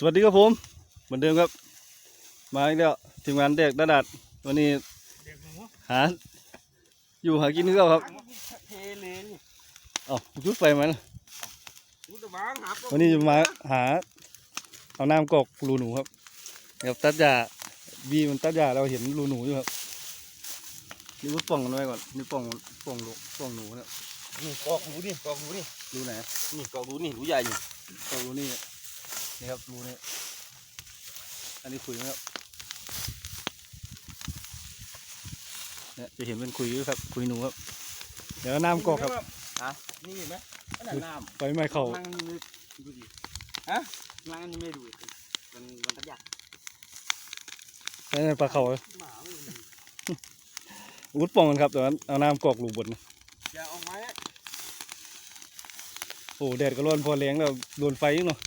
สวัสดีครับผมเหมือนเดิมครับ มาอีกแล้วทีมงานเด็กดาดัดวันนี้เด็กหนูหาอยู่หากินนี่ก็ครับเทเลยนี่เอ้าจุดไฟมันกูจะวางหาปลาวันนี้จะมาหาเอาน้ำกรอกรูหนูครับเดี๋ยวตัดหญ้าบีมันตัดหญ้าเราเห็นรูหนูอยู่ครับนี่ก็ป่องกันไว้ก่อนนี่ป่องป่องลูกป่องหนูเนี่ยนี่กอกหนูนี่กอกหนูนี่รูไหนนี่กอกหนูนี่หนูใหญ่นี่ป่องรูนี่นี่ ครับรูนี่อันนี้คุยนะครับเนี่ยจะเห็นเป็นคุยอยู่ครับคุยหนูครับ เดี๋ยวเอาน้ำกรอกครับฮะนี่เห็นไหมขนาดน้ำไฟไหม้เข่านั่งนี่ดูดิฮะนั่งนี่ไม่ดูดิมันมันตัดยากนั่นนะปลาเข่าหมาเลยอุดป่องกันครับแต่ว่าเอาน้ำกรอกลูกบนนะอย่าเอาไม้โอ้แดดก็ร้อนพอแรงแล้วโดนไฟอีกเนาะ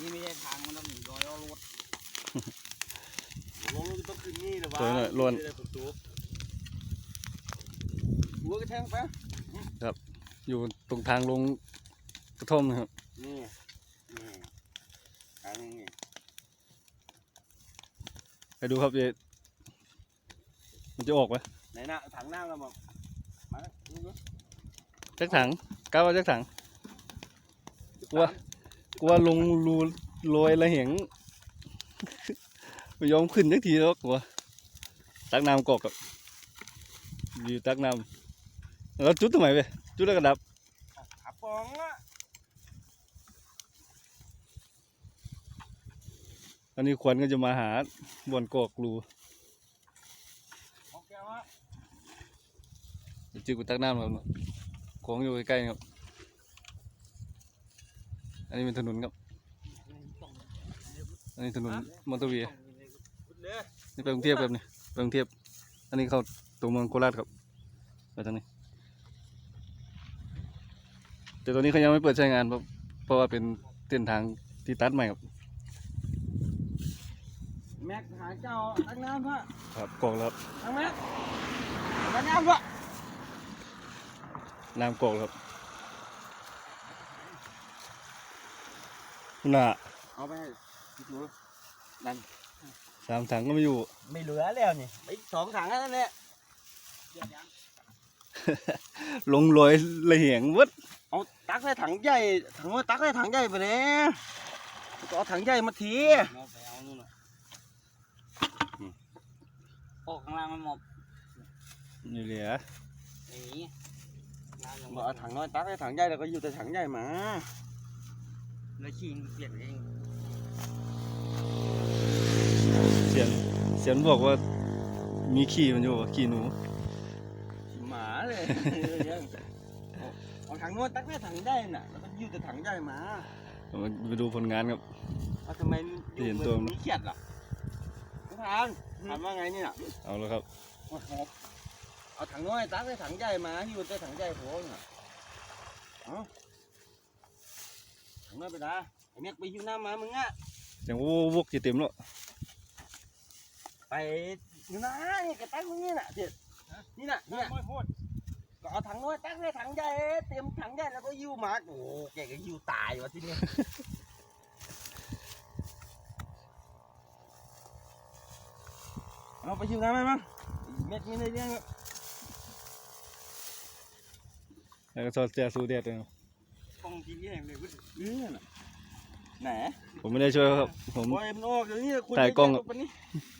นี่ไม่ใช่ทางมันต้องหนีรอยเอารถลง ต้องขึ้นนี่เลยวะหัวกระแทงไปอยู่ตรงทางลงกระท่อมนะครับนี่นี่ทางนี้ไปดูครับเจมันจะออกไหมไหนน่ะถังน้ำเราบอกมาดูดูจักถังก้าวว่าจักถัง กลัว กลัวลงรูโรยละเหง ไม่ยอมขึ้นสักทีแล้วกลัวตักน้ำกรอกกับอยู่ตักน้ำแล้วจุดทำไมไปจุดแล้วก็ดับขับปองอะอันนี้ควันก็จะมาหาบอนกรอกรูของแกวะจืดกูตักน้ำครับของอยู่ใกล้ๆครับ อันนี้เป็นถนนครับ อันนี้ถนนมอเตอร์เวย์เลย นี่ไปกรุงเทพครับนี่ไปกรุงเทพอันนี้เข้าตัวเมืองโคราชครับไปทางนี้แต่ตอนนี้เขายังไม่เปิดใช้งานเพราะเพราะว่าเป็นเส้นทางที่ตัดใหม่ครับแม็กหาเจ้าตั้งน้ำพะครับกรอกแล้วครับตั้งแม็กตั้งน้ำพะน้ำกรอกแล้วครับน่ะเอาไปให้ดูนั่น สามถังก็ไม่อยู่ ไม่เหลือแล้วนี่ไปสองถังนั่นแหละลงรอยละเหงเวัดเอาตักใส่ถังใหญ่ถังว่าตักใส่ถังใหญ่ไปเลยก็เอาถังใหญ่มาทีไปเอานู่นน่ะโอ้ข้างล่างมันหมอบนี่เหลืออย่างนี้น้ำยังบอกเอาถังน้อยตักใส่ถังใหญ่แล้วก็อยู่แต่ถังใหญ่มา แล้วขี้มันเปียกเองเสียงเสียงบอกว่ามีขี้มันอยู่ขี้หนู หมาเลยเอาเอาถังน้อยตักใส่ถังใหญ่น่ะแล้วก็อยู่แต่ถังใหญ่มามาไปดูผลงานครับเอาทำไมเห็นตัวมันมีเขียดล่ะทุกทานถามว่าไงเนี่ยเอาแล้วครับโอ้โหเอาถังน้อยตักใส่ถังใหญ่มาอยู่แต่ถังใหญ่โผล่น่ะเอาถังน้อยไปได้ไอ้เมียกไปหิวน้ำมามึงอะเสียงวกๆจะเต็มแล้ว ไปอยู่นะนี่กระตั้งตรงนี้น่ะเด็ดนี่น่ะนี่น่ะก็เอาถังน้อยตักใส่ถังใหญ่เต็มถังใหญ่แล้วก็หิวมาโอ้โหแกก็หิวตายวะที่นี่เอาไปหิวน้ำไหมมั้งเม็ดมีในเรื่องแล้วก็สอดแจสูแดดเลยครับฟองกินแย่งเลยกูนี่น่ะ ไหนผมไม่ได้ช่วยครับ ผมบอยมันออกเดี๋ยวนี้คุยถ่ายกล้องไม่ได้ปะนี่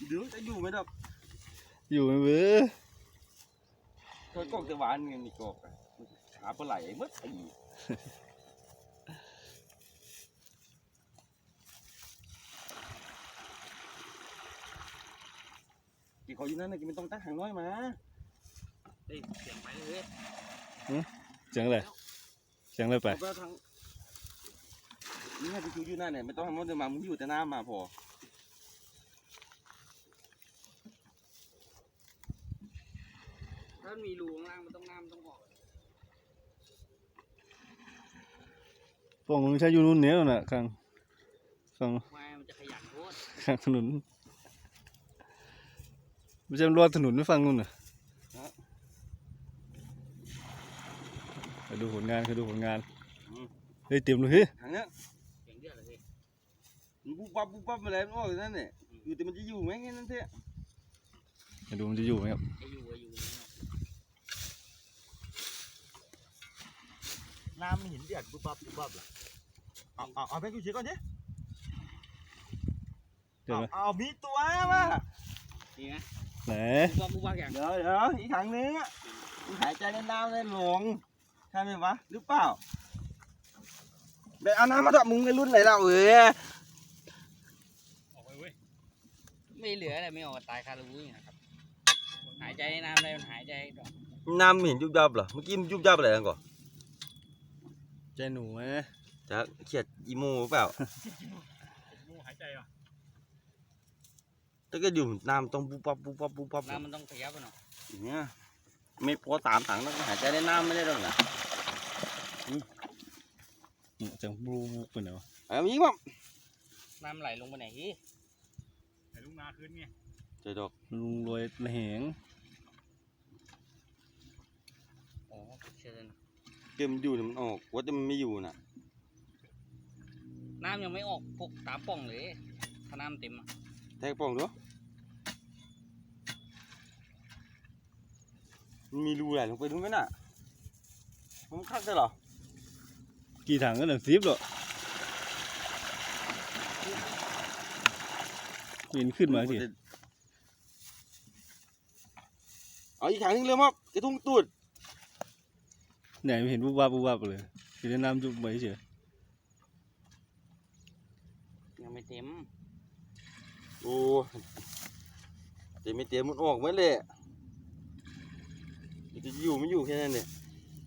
เดี๋ยวจะอยู่ไหมดอกอยู่ไม่เว้ยเคยกล้องจะหวานเงินนี่กอกอะหาปลาไหลมัดไอ้กินเขาอยู่นั่นนะกินไม่ต้องตั้งหางน้อยมาเฮ้ยเสียงไปเลยเสียงอะไรเสียงอะไรไปเอาไปเอาทาง นี่ให้ไปอยู่อยู่นั่นเนี่ยไม่ต้องให้มันเดินมามึงอยู่แต่หน้ามาพอถ้ามันมีรูข้างล่างมันต้องน้ำต้องออกฟองมึงใช้อยู่นู่นเนี้ยน่ะข้างข้างไม่มันจะขยันโคตรข้างถนนไม่ใช่รอดถนนไม่ฟังนู่นน่ะไปดูผลงานคือดูผลงานเฮ้ยเต็มเลยเฮ้ยทางเนี้ยเก่ง มันปุ๊บปั๊บปุ๊บปั๊บอะไรมันออกอย่างนั้นเนี่ยอยู่แต่มันจะอยู่ไหมแค่นั้นเถอะมาดูมันจะอยู่ไหมครับ จะอยู่ก็อยู่นะน้ำมันเห็นเดือดปุ๊บปั๊บปุ๊บปั๊บล่ะเอาเอาเอาไปกูเช็คก่อนดิเดี๋ยวเอานะเอามีตัวมานี่นะไหนบุบบุบอย่างเดี๋ยวเดี๋ยวอีกครั้งนึงอะมึงหายใจในน้ำเลยหลงใช่ไหมวะหรือเปล่าไปเอาน้ำมาเถอะมึงในรุ่นไหนเราเอ้ย ไม่เหลืออะไรไม่ออกตายคารูอย่างนี้นะครับหายใจในน้ำได้มันหายใจดอกน้ำเห็นยุบยับเหรอเมื่อกี้มันยุบยับอะไรกันก่อนใจหนูไหมจะเขียดอีโมหรือเปล่างูหายใจอะถ้าก็อยู่น้ำต้องปุ๊บปั๊บปุ๊บปั๊บปุ๊บปั๊บน้ำมันต้องขยับไปหน่อยอย่างเงี้ยไม่พอสามถังต้องหายใจในน้ำไม่ได้หรอกนะอืมจังบลูบุกไปไหนวะเอามีมั้งน้ำไหลลงไปไหนฮี ไหนลุงนาคืนไงเจดอกลุงรวยระเหงโอ้เชิญเกมนอยู่เนี่ยมันออกว่าแต่มันไม่อยู่น่ะ น้ำยังไม่ออกพวกตามป่องเลยถ้าน้ำเต็มอะแทกป่องด้วยมันมีรูไหลลงไปดูไหมน่ะมันคักได้เหรอ กี่ถังก็หนึ่งซิปหรอ วินขึ้นมาสิ เอาอีกถังนึงเลยมั้งกระทุ่งตูดไหนไม่เห็นบุบวับบุบวับเลยคือในน้ำจุบไปเฉยยังไม่เต็ม โอ้เต็มไม่เต็มมันออกไหมเลยมันจะอยู่ไม่อยู่แค่นั้นเนี่ย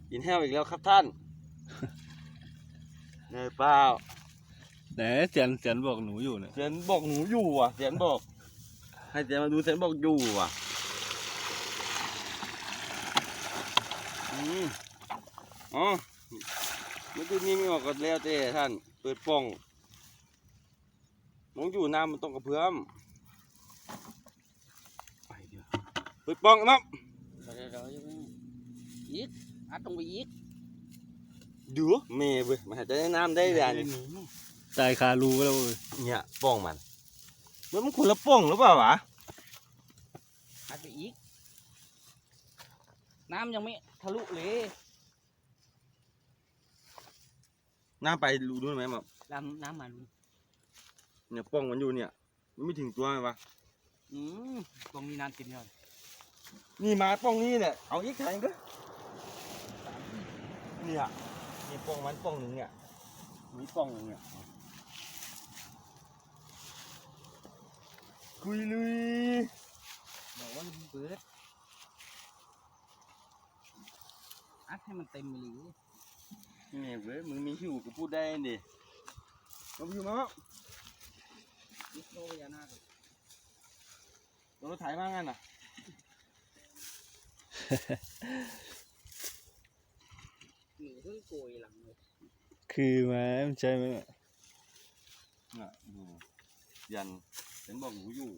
กินแห้วอีกแล้วครับท่านเนยเปล่า ไหนเสียนเสียนบอกหนูอยู่เนี่ยเสียนบอกหนูอยู่ว่ะ เสียนบอก ให้เสียนมาดูเสียนบอกอยู่ว่ะอืมอ๋อเมื่อคืนนี้ไม่ออกก็แล้วแต่ท่าน เปิดป่องน้องอยู่น้ำมันต้องกระเพื่อมไปเดี๋ยวเปิดป่องมั้งเดี๋ยวเดี๋ยวเดี๋ยวอย่าเพิ่งอีกอัดลงไปอีกเดือเมย์เว้ยมันหายใจในน้ำได้เลยอันนี้ ตายคารูไปแล้วเว้ยเนี่ยป่องมันแล้วมันคนละป่องหรือเปล่าวะอัดไปอีก น้ำยังไม่ทะลุเลยน้ำไปรูนู้นไหมแบบน้ำน้ำมาลุงเนี่ยป่องมันอยู่เนี่ยมันไม่ถึงตัวไหมวะอืมตรงนี้น้ำเต็มยอดนี่มาป่องนี้เนี่ยเอาอีกแทงก็เนี่ยนี่ป่องมันป่องหนึ่งเนี่ยมีป่องหนึ่งเนี่ย คุยลุยบอกว่าเปิดอัดให้มันเต็มไปเลยนี่เว้ยมึงมีหิวก็พูดได้ดิมาอยู่มาครับยึดโลพญานาคเราถ่ายมางั้นน่ะหนูเพิ่งโกยหลังเลยคือไหมมันใช่ไหมเนี่ยน่ะดูยัน เห็นบอกหนูอยู่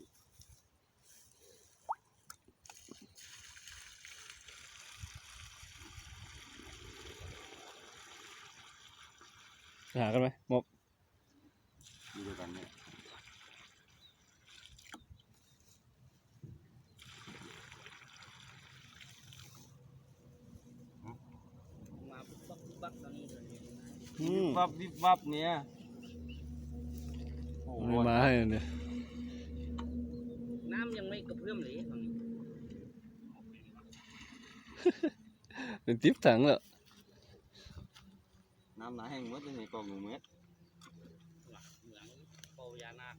ไปหากันไหมมอบอยู่ด้วยกันเนี่ยมาปุ๊บปั๊บปุ๊บปั๊บตอนนี้เลยอืวิมบวับวิบวับเนี่ยโอ้ไม่โหมาให้เนี่ยน้ำยังไม่กระเพื่อมเลยฝั่งนี้เป็นทิปถังแล้วน้ำหนาแห้งหมดเลยในกล่องหนูเม็ดเหมือนโปพญานาค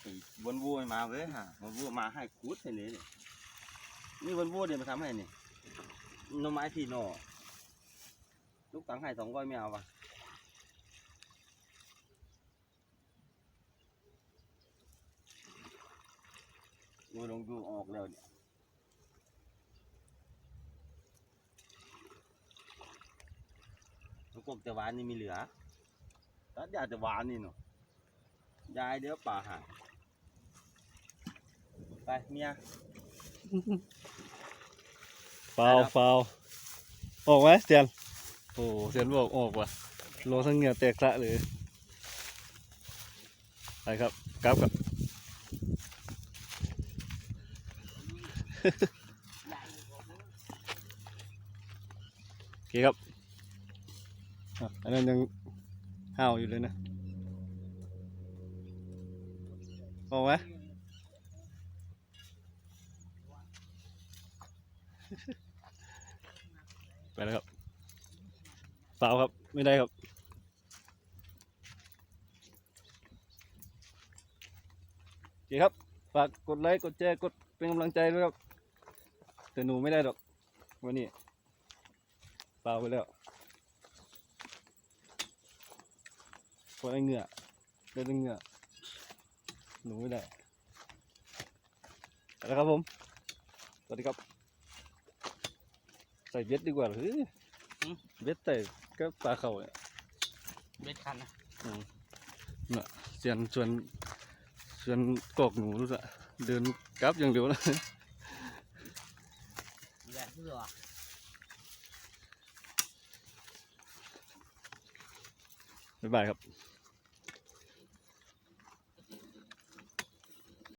ไอ้วันวัวไม่มาเว้ยฮะวันวัวมาให้คูดให้เลยเนี่ยนี่วันวัวเดี๋ยวมาทำให้นี่หน่อไม้ที่หน่อลูกตังให้สองก้อยไม่เอาปะ ดูลงดูออกแล้วเนี่ยลูกกบแต่หวานนี่มีเหลือตัดยาแต่หวานนี่เนาะยายเดี๋ยวป่าหาไปเมียฟาวฟาวออกไหมเสียนอ้เสียนบอกออกว่ะโลทั้งเหงื่อแตกสะเลยไปครับกลับกับ โอเคครับอันนั้นยังห้าวอยู่เลยนะออไหมไปแล้วครับเปล่าครับไม่ได้ครับโอเคครับ ฝากกดไลค์ กดแชร์ กดเป็นกำลังใจด้วยครับ แต่หนูไม่ได้หรอกวันนี้เปล่าไปแล้วพอได้เหงื่อได้แต่เหงื่อหนูไม่ได้ไปแล้วครับผมสวัสดีครับ ใส่เบ็ดดีกว่าหรือเบ็ดใส่ก็ปลาเข่าเนี่ยเบ็ดคันนะเสียนชวนชวนกอกหนูรู้สะเดินกลับอย่างเดียวนะ นี่แหละเพื่อบ๊ายบายครับ